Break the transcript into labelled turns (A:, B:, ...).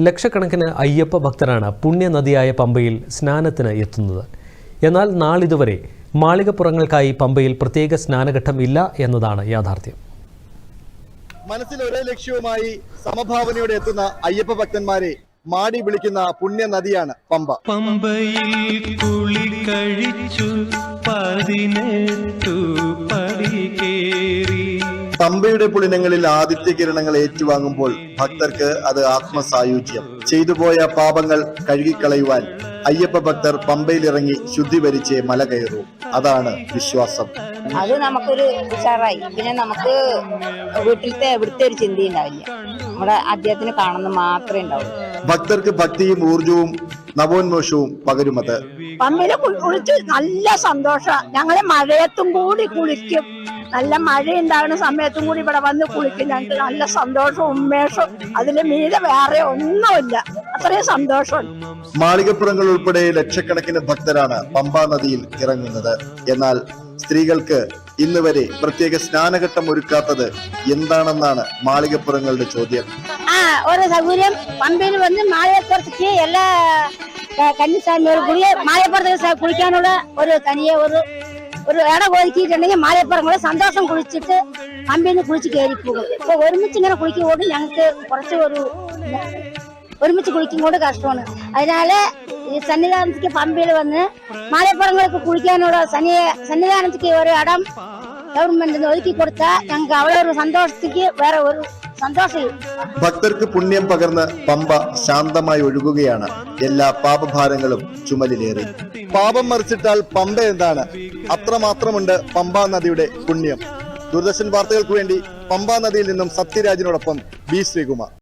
A: ലക്ഷക്കണക്കിന് അയ്യപ്പ ഭക്തരാണ് പുണ്യനദിയായ പമ്പയിൽ സ്നാനത്തിന് എത്തുന്നത്. എന്നാൽ നാളിതുവരെ മാളികപ്പുറങ്ങൾക്കായി പമ്പയിൽ പ്രത്യേക സ്നാനഘട്ടം ഇല്ല എന്നതാണ് യാഥാർത്ഥ്യം.
B: മനസ്സിൽ ഒരേ ലക്ഷ്യവുമായി സമഭാവനയോടെ എത്തുന്ന അയ്യപ്പ ഭക്തന്മാരെ മാടി വിളിക്കുന്ന പുണ്യ നദിയാണ് പമ്പ.
C: പമ്പയിൽ കുളി കഴിച്ചു പതിനെട്ടു പടി കേറി
B: പമ്പയുടെ പുളിനങ്ങളിൽ ആദിത്യ കിരണങ്ങൾ ഏറ്റുവാങ്ങുമ്പോൾ ഭക്തർക്ക് അത് ആത്മസായുജ്യം. ചെയ്തുപോയ പാപങ്ങൾ കഴുകിക്കളയുവാൻ അയ്യപ്പ ഭക്തർ പമ്പയിലിറങ്ങി ശുദ്ധി വരിച്ച് മല കയറു. അതാണ് വിശ്വാസം.
D: അത് നമുക്കൊരു ഉഷാറായി. പിന്നെ നമുക്ക് വീട്ടിലത്തെ എവിടുത്തെ ഒരു ചിന്ത ഉണ്ടാവില്ല. നമ്മുടെ അദ്ദേഹത്തിന് കാണുന്ന മാത്രമേ ഉണ്ടാവൂ
B: ഭക്തർക്ക് ഭക്തിയും ഊർജവും നവോന്മോഷവും പകരുമത്
E: പമ്പയിലെ കുളിച്ച് നല്ല സന്തോഷം ഞങ്ങളെ മഴയത്തും കൂടി കുളിക്കും. നല്ല മഴ ഉണ്ടാകുന്ന സമയത്തും കൂടി ഇവിടെ വന്ന് കുളിക്കും. ഞങ്ങൾക്ക് നല്ല സന്തോഷവും ഉന്മേഷവും. അതിന് മീതെ വേറെ ഒന്നുമില്ല. അത്രയും സന്തോഷം
B: മാളികപ്പുറങ്ങൾ ഉൾപ്പെടെ ലക്ഷക്കണക്കിന് ഭക്തരാണ് പമ്പാ നദിയിൽ ഇറങ്ങുന്നത്. എന്നാൽ സ്ത്രീകൾക്ക് ഇന്ന് വരെ പ്രത്യേക സ്നാനഘട്ടം ഒരുക്കാത്തത് എന്താണെന്നാണ് മാളികപ്പുറങ്ങളുടെ ചോദ്യം.
D: ആ ഒരു സൗകര്യം. പമ്പയിൽ വന്ന് മാളികപ്പുറത്തേക്ക് എല്ലാ ക- കന്നിസ്വാമി ഒരു കുളിയെ മാലയപ്പുറത്തേക്ക് കുളിക്കാനുള്ള ഒരു തനിയെ ഒരു ഒരു ഇടം ഒതുക്കിയിട്ടുണ്ടെങ്കിൽ മാലയപ്പുറങ്ങൾ സന്തോഷം കുളിച്ചിട്ട് പമ്പയിൽ നിന്ന് കുളിച്ച് കയറി പോകും ഇപ്പൊ ഒരുമിച്ച് ഇങ്ങനെ കുളിക്കുമ്പോൾ ഞങ്ങൾക്ക് കുറച്ച് ഒരു ഒരുമിച്ച് കുളിക്കുമ്പോൾ കഷ്ടമാണ്. അതിനാല് ഈ സന്നിധാനത്തേക്ക് പമ്പയിൽ വന്ന് മാലയപ്പുറങ്ങൾക്ക് കുളിക്കാനുള്ള സന്നി സന്നിധാനത്തേക്ക് ഒരു ഇടം ഗവൺമെന്റിന് ഒതുക്കി കൊടുത്താൽ ഞങ്ങൾക്ക് അവിടെ ഒരു സന്തോഷത്തേക്ക് വേറെ ഒരു സന്തോഷം
B: ഭക്തർക്ക് പുണ്യം പകർന്ന് പമ്പ ശാന്തമായി ഒഴുകുകയാണ്. എല്ലാ പാപഭാരങ്ങളും ചുമലിലേറി. പാപം മറിച്ചിട്ടാൽ പമ്പ എന്താണ്? അത്രമാത്രമുണ്ട് പമ്പാ നദിയുടെ പുണ്യം. ദൂരദർശൻ വാർത്തകൾക്ക് വേണ്ടി പമ്പാ നദിയിൽ നിന്നും സത്യരാജിനോടൊപ്പം ബി ശ്രീകുമാർ.